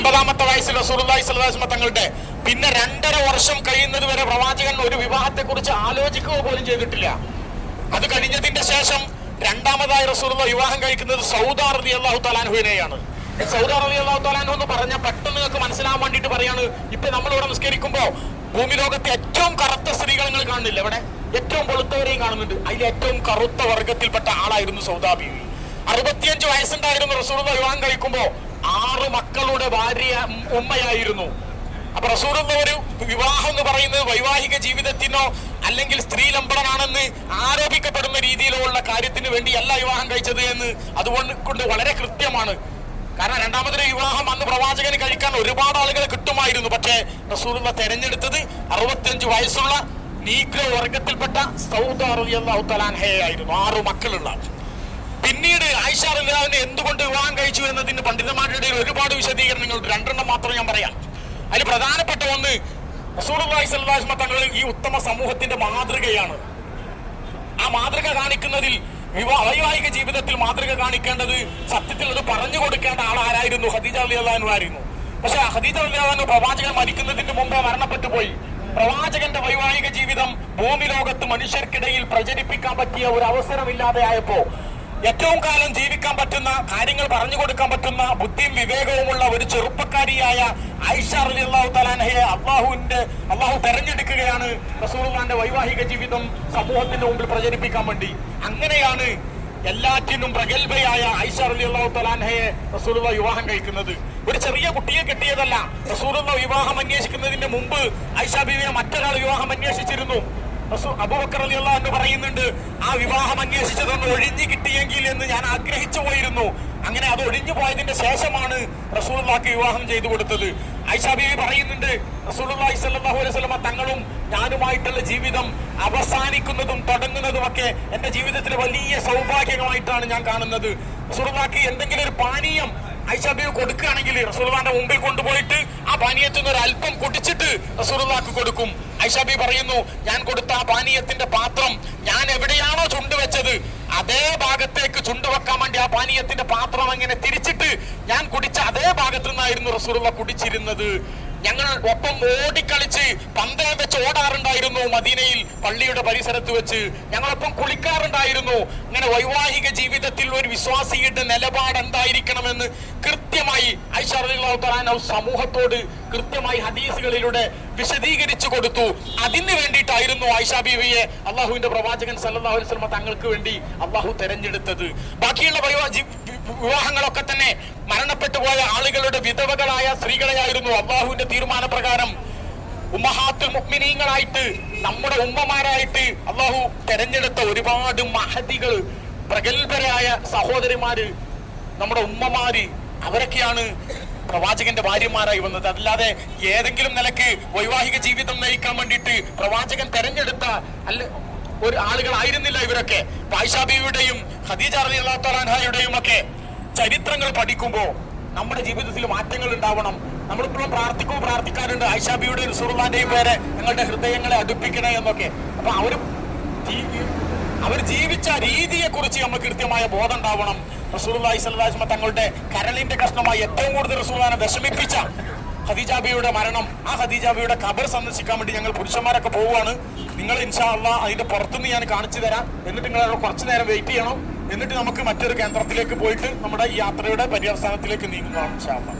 ഒൻപതാമത്തെ വയസ്സിൽ റസൂലുള്ളാഹി സ്വലാസ്മ തങ്ങളുടെ പിന്നെ രണ്ടര വർഷം കഴിയുന്നത് വരെ പ്രവാചകൻ ഒരു വിവാഹത്തെ കുറിച്ച് ആലോചിക്കുക പോലും ചെയ്തിട്ടില്ല. അത് കഴിഞ്ഞതിന്റെ ശേഷം രണ്ടാമതായി റസൂലുള്ള വിവാഹം കഴിക്കുന്നത് സൗദാർ അലി അള്ളാഹു തലാൻഹുവിനെയാണ് സൗദാർ അലി അള്ളാഹു തലാൻഹു എന്ന് പറഞ്ഞ പെട്ടെന്ന് നിങ്ങൾക്ക് മനസ്സിലാവാൻ വേണ്ടിയിട്ട് പറയാണ് ഇപ്പൊ നമ്മളിവിടെ നിസ്കരിക്കുമ്പോ ഭൂമി ലോകത്തെ ഏറ്റവും കറുത്ത സ്ത്രീകൾ നിങ്ങൾ കാണുന്നില്ല ഇവിടെ? ഏറ്റവും വെളുത്തവരെയും കാണുന്നുണ്ട്. അതിലെ ഏറ്റവും കറുത്ത വർഗത്തിൽപ്പെട്ട ആളായിരുന്നു സൗദാ ബീവി. അറുപത്തിയഞ്ച് വയസ്സുണ്ടായിരുന്നു റസൂലുള്ള വിവാഹം കഴിക്കുമ്പോ ആറ് മക്കളുടെ ഭാര്യ ഉമ്മയായിരുന്നു. അപ്പൊ റസൂലുള്ള ഒരു വിവാഹം എന്ന് പറയുന്നത് വൈവാഹിക ജീവിതത്തിനോ അല്ലെങ്കിൽ സ്ത്രീ ലംബടനാണെന്ന് ആരോപിക്കപ്പെടുന്ന രീതിയിലുള്ള കാര്യത്തിന് വേണ്ടിയല്ല വിവാഹം കഴിച്ചത് എന്ന് അതുകൊണ്ട് കൊണ്ട് വളരെ കൃത്യമാണ്. കാരണം രണ്ടാമതൊരു വിവാഹം അന്ന് പ്രവാചകന് കഴിക്കാൻ ഒരുപാട് ആളുകളെ കിട്ടുമായിരുന്നു. പക്ഷേ റസൂലുള്ള തെരഞ്ഞെടുത്തത് അറുപത്തിയഞ്ച് വയസ്സുള്ള നീഗ്രോ വർഗത്തിൽപ്പെട്ട സൗദ് തലാൻഹയെ ആയിരുന്നു. ആറു മക്കളുള്ള പിന്നീട് ആയിഷ എന്തുകൊണ്ട് വിവാഹം കഴിച്ചു എന്നതിന് പണ്ഡിതന്മാരുടെ ഒരുപാട് വിശദീകരണങ്ങൾ രണ്ടെണ്ണം മാത്രം ഞാൻ പറയാം. അതിൽ പ്രധാനപ്പെട്ട ഒന്ന് തങ്ങൾ ഈ ഉത്തമ സമൂഹത്തിന്റെ മാതൃകയാണ്. ആ മാതൃക കാണിക്കുന്നതിൽ വിവാഹ വൈവാഹിക ജീവിതത്തിൽ മാതൃക കാണിക്കേണ്ടത് സത്യത്തിൽ അത് പറഞ്ഞു കൊടുക്കേണ്ട ആരായിരുന്നു ഖദീജ അലി ആയിരുന്നു. പക്ഷെ ഖദീജ അലിയാഹു പ്രവാചകൻ മരിക്കുന്നതിന് മുമ്പ് മരണപ്പെട്ടു പോയി. പ്രവാചകന്റെ വൈവാഹിക ജീവിതം ഭൂമി ലോകത്ത് മനുഷ്യർക്കിടയിൽ പ്രചരിപ്പിക്കാൻ പറ്റിയ ഒരു അവസരമില്ലാതെ ആയപ്പോ ഏറ്റവും കാലം ജീവിക്കാൻ പറ്റുന്ന കാര്യങ്ങൾ പറഞ്ഞു കൊടുക്കാൻ പറ്റുന്ന ബുദ്ധിയും വിവേകവുമുള്ള ഒരു ചെറുപ്പക്കാരിയായ ഐഷ അലി അള്ളാഹു തലാനഹയെ അള്ളാഹുവിന്റെ അള്ളാഹു തെരഞ്ഞെടുക്കുകയാണ് റസൂലുള്ളാന്റെ വൈവാഹിക ജീവിതം സമൂഹത്തിന്റെ മുമ്പിൽ പ്രചരിപ്പിക്കാൻ വേണ്ടി. അങ്ങനെയാണ് എല്ലാറ്റിനും പ്രഗത്ഭയായ ഐഷ അലി അള്ളാഹു തലാൻഹയെ റസൂലുള്ള വിവാഹം കഴിക്കുന്നത്. ഒരു ചെറിയ കുട്ടിയെ കെട്ടിയതല്ല റസൂലുള്ള വിവാഹം അന്വേഷിക്കുന്നതിന്റെ മുമ്പ് ഐഷ ബീവിനെ മറ്റൊരാൾ വിവാഹം അന്വേഷിച്ചിരുന്നു. അബൂബക്കർ അലി അള്ളാഹ് എന്ന് പറയുന്നുണ്ട് ആ വിവാഹം അന്വേഷിച്ചതൊന്ന് ഒഴിഞ്ഞു കിട്ടിയെങ്കിൽ എന്ന് ഞാൻ ആഗ്രഹിച്ചു പോയിരുന്നു. അങ്ങനെ അത് ഒഴിഞ്ഞു പോയതിന്റെ ശേഷമാണ് റസൂലുള്ളാഹിക്ക് വിവാഹം ചെയ്തു കൊടുത്തത്. ഐഷാബിബി പറയുന്നുണ്ട് റസൂലുള്ളാഹി സ്വല്ലല്ലാഹു അലൈഹി വസല്ലമ തങ്ങളും ഞാനുമായിട്ടുള്ള ജീവിതം അവസാനിക്കുന്നതും തുടങ്ങുന്നതും ഒക്കെ എന്റെ ജീവിതത്തിലെ വലിയ സൗഭാഗ്യമായിട്ടാണ് ഞാൻ കാണുന്നത്. റസൂലുള്ളാഹിക്ക് എന്തെങ്കിലും ഒരു പാനീയം ഐഷാബിബി കൊടുക്കുകയാണെങ്കിൽ റസൂലുള്ളാന്റെ മുമ്പിൽ കൊണ്ടുപോയിട്ട് പാനീയത്തിൽ നിന്ന് ഒരു അല്പം കുടിച്ചിട്ട് റസൂലുള്ളാക്ക് കൊടുക്കും. ഐഷാബി പറയുന്നു ഞാൻ കൊടുത്ത ആ പാനീയത്തിന്റെ പാത്രം ഞാൻ എവിടെയാണോ ചുണ്ട് വെച്ചത് അതേ ഭാഗത്തേക്ക് ചുണ്ടുവെക്കാൻ വേണ്ടി ആ പാനീയത്തിന്റെ പാത്രം അങ്ങനെ തിരിച്ചിട്ട് ഞാൻ കുടിച്ച അതേ ഭാഗത്തു നിന്നായിരുന്നു റസൂറുള്ള കുടിച്ചിരുന്നത്. ഞങ്ങൾ ഒപ്പം ഓടിക്കളിച്ച് പന്തയം വെച്ച് ഓടാറുണ്ടായിരുന്നു മദീനയിൽ പള്ളിയുടെ പരിസരത്ത് വെച്ച്. ഞങ്ങളൊപ്പം കുളിക്കാറുണ്ടായിരുന്നു. ഇങ്ങനെ വൈവാഹിക ജീവിതത്തിൽ ഒരു വിശ്വാസിയുടെ നിലപാട് എന്തായിരിക്കണമെന്ന് കൃത്യമായി ഐശ്വര്യ സമൂഹത്തോട് കൃത്യമായി ഹദീസുകളിലൂടെ വിശദീകരിച്ചു കൊടുത്തു. അതിന് വേണ്ടിയിട്ടായിരുന്നു ആയിഷ ബീവിയെ അള്ളാഹുവിന്റെ പ്രവാചകൻ വസല്ലമ തങ്ങൾക്ക് വേണ്ടി അള്ളാഹു തെരഞ്ഞെടുത്തത്. ബാക്കിയുള്ള വിവാഹങ്ങളൊക്കെ തന്നെ മരണപ്പെട്ടു പോയ ആളുകളുടെ വിധവകളായ സ്ത്രീകളെയായിരുന്നു അള്ളാഹുവിന്റെ തീരുമാനപ്രകാരം ഉമ്മഹാത്തുൽ മുഗ്മിനീങ്ങളായിട്ട് നമ്മുടെ ഉമ്മമാരായിട്ട് അള്ളാഹു തെരഞ്ഞെടുത്ത ഒരുപാട് മഹതികൾ പ്രഗത്ഭരായ സഹോദരിമാര് നമ്മുടെ ഉമ്മമാര് അവരൊക്കെയാണ് പ്രവാചകന്റെ ഭാര്യമാരായി വന്നത്. അതല്ലാതെ ഏതെങ്കിലും നിലയ്ക്ക് വൈവാഹിക ജീവിതം നയിക്കാൻ വേണ്ടിയിട്ട് പ്രവാചകൻ തെരഞ്ഞെടുത്ത അല്ല ഒരു ആളുകളായിരുന്നില്ല ഇവരൊക്കെ. പായ്ഷാബിയുടെയും ഖദീജ റളിയല്ലാഹുതആലയുടെയും ഒക്കെ ചരിത്രങ്ങൾ പഠിക്കുമ്പോൾ നമ്മുടെ ജീവിതത്തിൽ മാറ്റങ്ങൾ ഉണ്ടാവണം. നമ്മളിപ്പോഴും പ്രാർത്ഥിക്കോ പ്രാർത്ഥിക്കാറുണ്ട് ഐഷാബിയുടെ സുറുമാന്റെയും പേരെ ഞങ്ങളുടെ ഹൃദയങ്ങളെ അടുപ്പിക്കണേ എന്നൊക്കെ. അപ്പൊ അവർ അവർ ജീവിച്ച രീതിയെ കുറിച്ച് നമുക്ക് കൃത്യമായ ബോധം ഉണ്ടാവണം. അലൈഹി വസല്ലം തങ്ങളുടെ കരളിന്റെ കഷ്ണമായി ഏറ്റവും കൂടുതൽ റസൂലുള്ളാഹിനെ വിഷമിപ്പിച്ച ഹദീജാബിയുടെ മരണം. ആ ഹദീജാബിയുടെ ഖബർ സന്ദർശിക്കാൻ വേണ്ടി ഞങ്ങൾ പുരുഷന്മാരൊക്കെ പോവുകയാണ്. നിങ്ങൾ ഇൻഷാ അള്ളാ അതിന്റെ പുറത്തുനിന്ന് ഞാൻ കാണിച്ചു തരാം. എന്നിട്ട് നിങ്ങൾ കുറച്ചു നേരം വെയിറ്റ് ചെയ്യണം. എന്നിട്ട് നമുക്ക് മറ്റൊരു കേന്ദ്രത്തിലേക്ക് പോയിട്ട് നമ്മുടെ യാത്രയുടെ പര്യവസാനത്തിലേക്ക് നീങ്ങുന്നതാണ് അള്ളാ